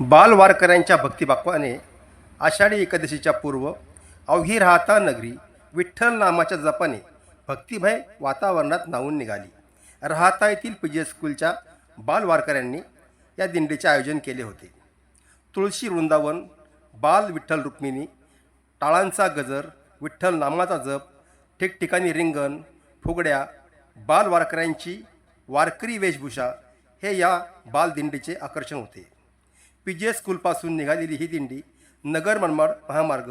बालवारकऱ्यांच्या भक्तिभावाने आषाढी एकादशीच्या पूर्व अवघी राहता नगरी विठ्ठल नामाच्या जपाने भक्तिभय वातावरणात नावून निघाली. राहता येथील पी जी स्कूलच्या बालवारकऱ्यांनी या दिंडीचे आयोजन केले होते. तुळशी वृंदावन बाल विठ्ठल रुक्मिणी टाळांचा गजर विठ्ठल नामाचा जप ठिकठिकाणी रिंगण फुगड्या बाल वारकऱ्यांची वारकरी वेशभूषा हे या बालदिंडीचे आकर्षण होते. पी जी एस स्कूलपासून निघालेली ही दिंडी नगर मनमाड महामार्ग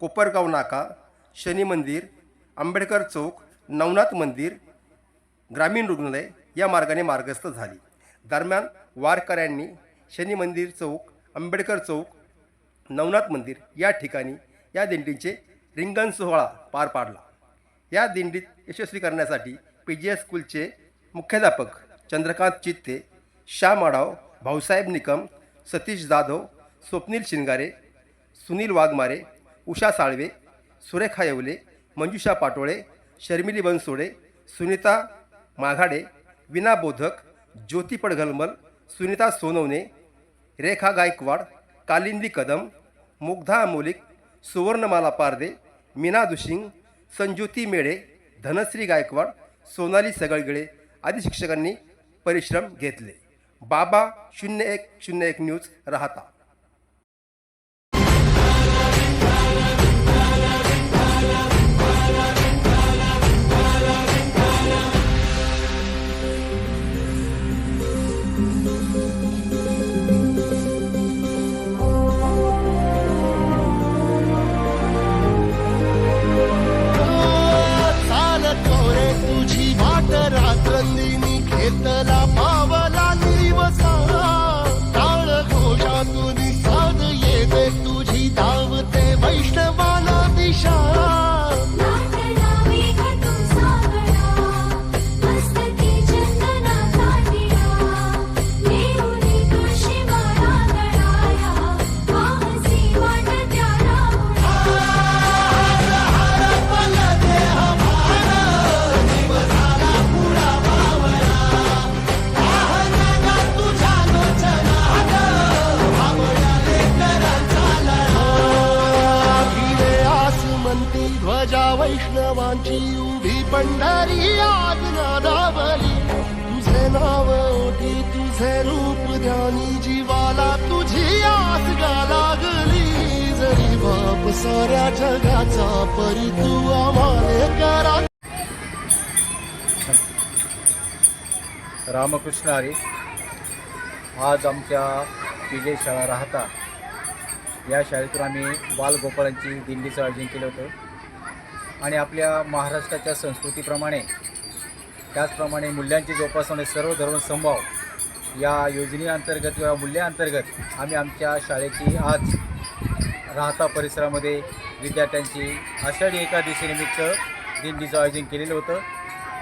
कोपरगाव नाका शनी मंदिर आंबेडकर चौक नवनाथ मंदिर ग्रामीण रुग्णालय या मार्गाने मार्गस्थ झाली. दरम्यान वारकऱ्यांनी शनी मंदिर चौक आंबेडकर चौक नवनाथ मंदिर या ठिकाणी या दिंडीचे रिंगण सोहळा पार पाडला. या दिंडीत यशस्वी करण्यासाठी पी जी एस स्कूलचे मुख्याध्यापक चंद्रकांत चित्ते श्याम आढाव भाऊसाहेब निकम सतीश जाधव स्वप्नील शिंगारे सुनील वाघमारे उषा साळवे सुरेखा येवले मंजुषा पाटोळे शर्मिली बनसोडे सुनीता माघाडे विना बोधक ज्योती पडघलमल सुनीता सोनवणे रेखा गायकवाड कालिंदी कदम मुग्धा अमोलिक सुवर्णमाला पारदे मीना दुशिंग संज्योती मेळे धनश्री गायकवाड सोनाली सगळगिळे आदी शिक्षकांनी परिश्रम घेतले. बाबा शून्य एक शून्य एक न्यूज राहता. वैष्णवांची उभी पंढरी आज्ञादावली तुझे नाव ओटी तुझे रूप ध्यानी जीवाला तुझी आस गा लागली. जरी बाप साऱ्या जगाचा परी तू आम्हाले करा. रामकृष्ण हरी आज आमच्या विजय शाळा राहता. या शाळेतून आम्ही बालगोपाळांची दिंडीचं आयोजन केलं होतं. आणि आपल्या महाराष्ट्राच्या संस्कृतीप्रमाणे त्याचप्रमाणे मूल्यांची जोपासना सर्व धर्म संभाव या योजनेअंतर्गत किंवा मूल्याअंतर्गत आम्ही आमच्या शाळेची आज राहता परिसरामध्ये विद्यार्थ्यांची आषाढी एकादशीनिमित्त दिंडीचं आयोजन केलेलं होतं.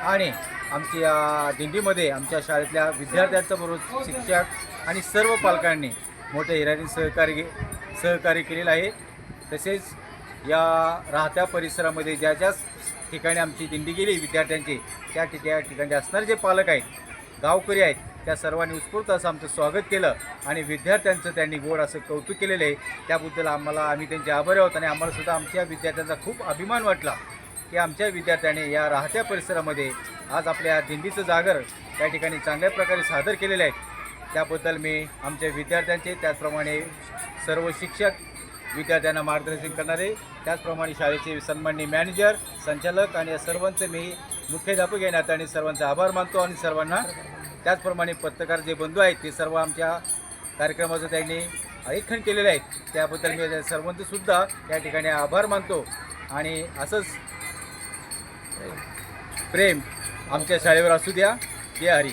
आणि आमच्या या दिंडीमध्ये आमच्या शाळेतल्या विद्यार्थ्यांचं बरोबर शिक्षक आणि सर्व पालकांनी मोठ्या हिराणी सहकार्य सहकार्य केलेलं आहे. तसेच या राहत्या परिसरामध्ये ज्या ज्या ठिकाणी आमची दिंडी गेली विद्यार्थ्यांची त्या ठिका ठिकाणी असणारे जे पालक आहेत गावकरी आहेत त्या सर्वांनी उत्स्फूर्त असं आमचं स्वागत केलं आणि विद्यार्थ्यांचं त्यांनी गोड असं कौतुक केलेलं आहे. त्याबद्दल आम्हाला आम्ही त्यांचे आभारी आहोत आणि आम्हालासुद्धा आमच्या विद्यार्थ्यांचा खूप अभिमान वाटला की आमच्या विद्यार्थ्याने या राहत्या परिसरामध्ये आज आपल्या दिंडीचं जागर त्या ठिकाणी चांगल्या प्रकारे सादर केलेले आहेत त्याबद्दल मी आमच्या विद्यार्थ्यांचे त्याचप्रमाणे सर्व शिक्षक विद्यार्थ्यांना मार्गदर्शन करणारे. त्याचप्रमाणे शाळेचे सन्माननीय मॅनेजर संचालक आणि या सर्वांचे मी मुख्याध्यापक या नात्याने सर्वांचा आभार मानतो आणि सर्वांना त्याचप्रमाणे पत्रकार जे बंधू आहेत ते सर्व आमच्या कार्यक्रमाचं त्यांनी ऐखण केलेलं आहे. त्याबद्दल मी त्या सर्वांचे त्या ठिकाणी आभार मानतो. आणि असंच प्रेम आमच्या शाळेवर असू द्या. जय हरी.